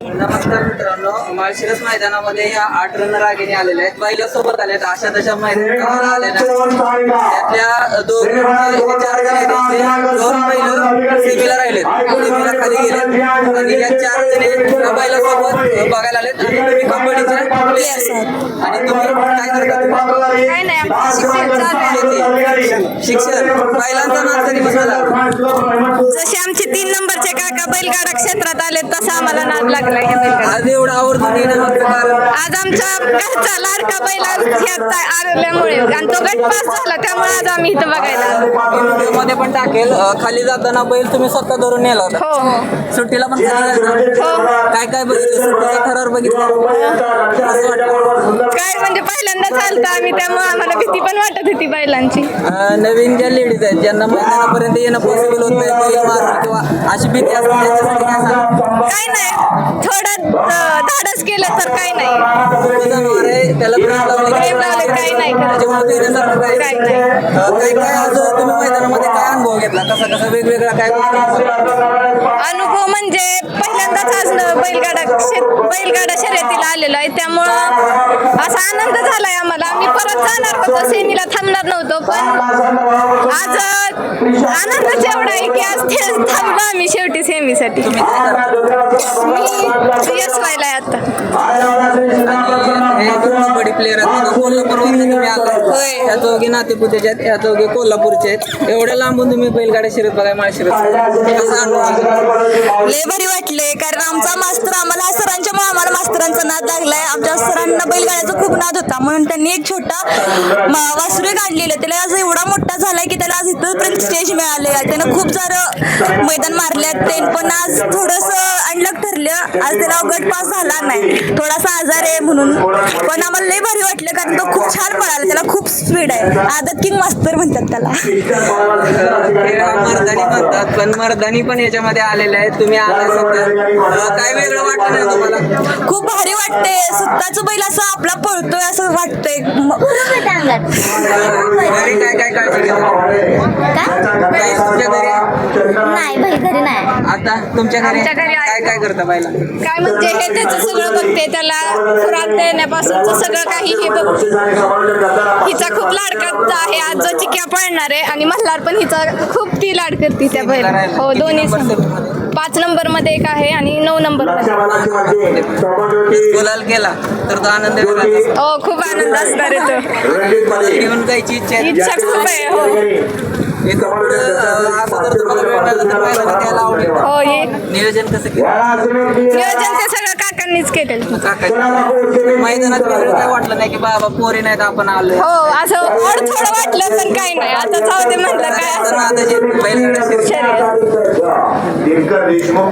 नमस्कार मित्रांनो माळशिरस मैदानामध्ये या आठ रनर आगेने आलेले आहेत पहिल्या सोबत आले अशा तशा त्यातल्या दोन चार जण आहेत त्यांचे दोन बैल सेमीला राहिलेत सेमीला खाली गेले आणि या चार जणी या बैलासोबत बघायला आलेत आणि तुम्ही कबड्डीचे प्लेयर्स आहात आणि तुम्ही काय करता शिक्षण बैलांचा जसे आमचे तीन नंबरचे काका बैलगाडा क्षेत्रात आले तसा आम्हाला नाद लागला आज एवढं कारण आज आमच्या घरचा लाडका बैल ह्यात आल्यामुळे आणि तो गट पास झाला त्यामुळे आज आम्ही इथं बघायला आलो. मध्ये पण टाकेल. अं, खाली जाताना बैल तुम्ही स्वतः धरून नेला होता. हो हो. सुट्टीला पण खाली गेला. काय काय बघितलं? सुट्टीचा थरार बघितला? कसं वाटलं? पहिल्यांदा चालतं आम्ही त्यामुळे आम्हाला भीती पण वाटत होती बैलांची अं, नवीन ज्या लेडीज आहेत ज्यांना मैदानापर्यंत येणं पॉसिबल होत नाही बैल मारून किंवा अशी भीती असते त्यांच्यासाठी काय सांगाल? काय नाही थोडं अं, धाडस केलं तर काय नाही तो जनावर आहे, त्याला प्रेम लावले की- प्रेम लावले काही नाही करत. त्याच्यामुळे तो येण्यासारखं काही काही नाही. अं, काय काय आज तुम्ही मैदानामध्ये काय अनुभव घेतला कसा कसा वेगवेगळा काय अनुभव म्हणजे पहिल्यांदाच आज बैलगाडा शे- बैलगाडा शर्यतीला आलेलो आहे त्यामुळं असा आनंद परत जाणार होतो सेमीला थांबणार नव्हतो पण आज आनंदच एवढा आहे की आज ते थांबलो आम्ही शेवटी सेमीसाठी? मी व्हायला आता दोन कबड्डी प्लेअर आहेत कोल्हापूरवरून तुम्ही आला होय. नातेपुतेच्या आहेत या चौघी कोल्हापूरचे आहेत एवढ्या लांबून तुम्ही बैलगाड्या शर्यत बघाय माळशिरत? लय भारी वाटले कारण आमचा मास्तर आम्हाला सरांच्या मुळे मास्तरांचा नाद लागलाय. आमच्या सरांना बैलगाड्याचा खूप नाद होता. म्हणून त्यांनी एक छोटा म- वासरू काढलेलं. त्याला आज एवढा मोठा झालाय की त्याला आज इथंपर्यंत स्टेज मिळाले त्यानं खूप सारं मैदान मारल्यात ते पण आज थोडस अनलक ठरलं. आज त्याला गट पास झाला नाही. थोडासा आजार आहे म्हणून. पण आम्हाला लय भारी वाटलं कारण तो खूप छान पळाला. त्याला खूप स्पीड आहे. आदत किंग मास्तर म्हणतात त्याला. मर्दानी म्हणतात पण मर्दानी पण याच्यामध्ये आलेले आहेत. तुम्ही आला काय वेगळं वाटलं नाही तुम्हाला? खूप भारी वाटते स्वतःच बैल असं आपला पळतोय असं वाटतंय. म- घरी काय काय काळजी घेता काही तुमच्या घरी नाही भाई घरी नाही. आता तुमच्या घरी आमच्या घरी आहे. काय काय करता बायला काय म्हणजे हे त्याचं सगळं बघते त्याला खुराक देण्यापासूनचं सगळं काही हे बघते हिचा खूप लाडका आहे आज जो चिक्या पळणार आहे आणि मल्हार पण हिचा खूप ती लाड करते त्या बैल हो दोन्ही पाच नंबरमध्ये एक आहे आणि नऊ नंबरमध्ये गुलाल केला तर तो आनंद असतो. हो खूप आनंद असणार आहे घेऊन जायची इच्छा आहे. इच्छा खूप आहे हो. हो नियोजन कसं केलं? नियोजन ते सगळं काकांनीच केलेलं. काका मैदानात काय वाटलं नाही की बाबा पोरी नाहीत आपण आलो हो असं ओढ थोडं वाटलं पण काही नाही. आता जाऊ दे म्हणलं काय असं. ఇంకా నీకేమో